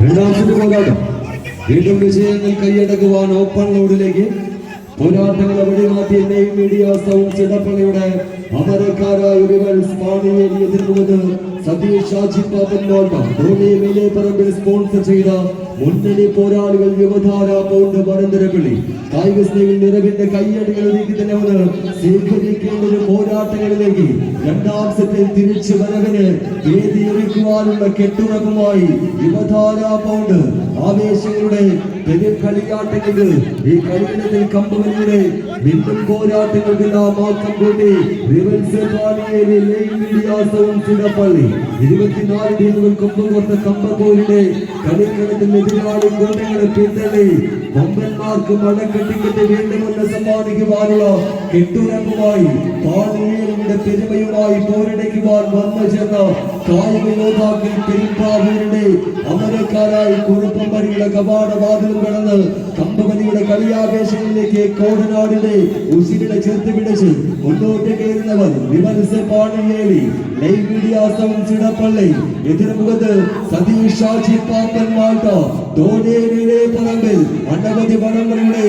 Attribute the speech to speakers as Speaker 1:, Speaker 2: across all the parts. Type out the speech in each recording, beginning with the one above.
Speaker 1: രണ്ടാമത്തെ പോരാട്ടം വീണ്ടും വിജയങ്ങൾ കൈയടക്കുവാൻ ഓപ്പൺ റോഡിലേക്ക് പോരാട്ടങ്ങളെ വെടിമാറ്റിയ നെയ് മീഡിയ സൗണ്ട്സ് ഇടപ്പള്ളിയുടെ അമരക്കാരായ പാണിയേരി എതിർക്കുന്നത് സതീഷ് ഷാജി പാപ്പൻ മോട്ട ധോണി സ്പോൺസർ ചെയ്ത മുന്നണി പോരാളികൾ യുവധാര പൗണ്ട് പരന്തരപ്പള്ളി. കായിക സ്നേഹിൽ നിറവിന്റെ കൈയടികൾ നീക്കി തന്നെ സ്വീകരിക്കേണ്ട ഒരു പോരാട്ടങ്ങളിലേക്ക് രണ്ടാം സെറ്റിൽ തിരിച്ചു വരവിന് വേദി ഒരുക്കുവാനുള്ള കെട്ടുറപ്പുമായി യുവധാര പൗണ്ട് ആവേശങ്ങളുടെ പെരു കളിയാട്ടങ്ങൾ ഈ കളിയിടത്തിൽ കമ്പുകളിലൂടെ വീണ്ടും പോരാട്ടങ്ങൾക്കെല്ലാം മാത്രം കൂട്ടി റിവൻസ് പാണിയേരി ഇരുപത്തിനാല് ടീമുകൾ കൊമ്പ് കൊടുത്ത കമ്പകോലിന്റെ കളിക്കളത്തിൽ എതിരാളി കോട്ടങ്ങളെ പിന്തള്ളി. കൊമ്പന്മാർക്ക് മടക്കെട്ടിക്കെട്ട് വീണ്ടുമെന്ന് സമ്മാനിക്കുവാനുള്ള കെട്ടുറപ്പുമായി പാണിയേരിയുടെ പെരുമയുമായി പോരടിക്കുവാൻ വന്നു ചേർന്ന കായിക യോദ്ധാക്കൾ പെരുമ്പാവൂരിന്റെ അമരക്കാരായി കുറുപ്പമ്പരിയുടെ കവാടവാതിലും കടന്ന് കമ്പവലിയുടെ കളിയാവേശങ്ങളിലേക്ക് കോടനാടിന്റെ ഉസിരിടെ ചേർത്ത് പിടിച്ച് മുന്നോട്ട് കയറുന്നവർ വിമൽസ് പാണിയേലി ലൈവ് ഇടപ്പള്ളി എതിർമുഖത്ത് സതീഷ് ഷാജി പാപ്പൻ മാൾട്ട ധോണിയെ പറമ്പിൽ അനവധി വടങ്ങളുടെ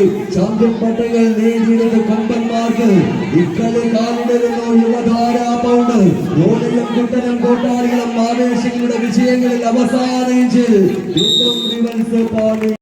Speaker 1: പട്ടങ്ങൾ നേടിയത് കൊമ്പന്മാർക്ക് ഇക്കളി കാലിടരുന്നു കോട്ടാളികളും ആവേശങ്ങളുടെ വിജയങ്ങളിൽ അവസാനിച്ച് യുദ്ധം റിവൽസ് പാണി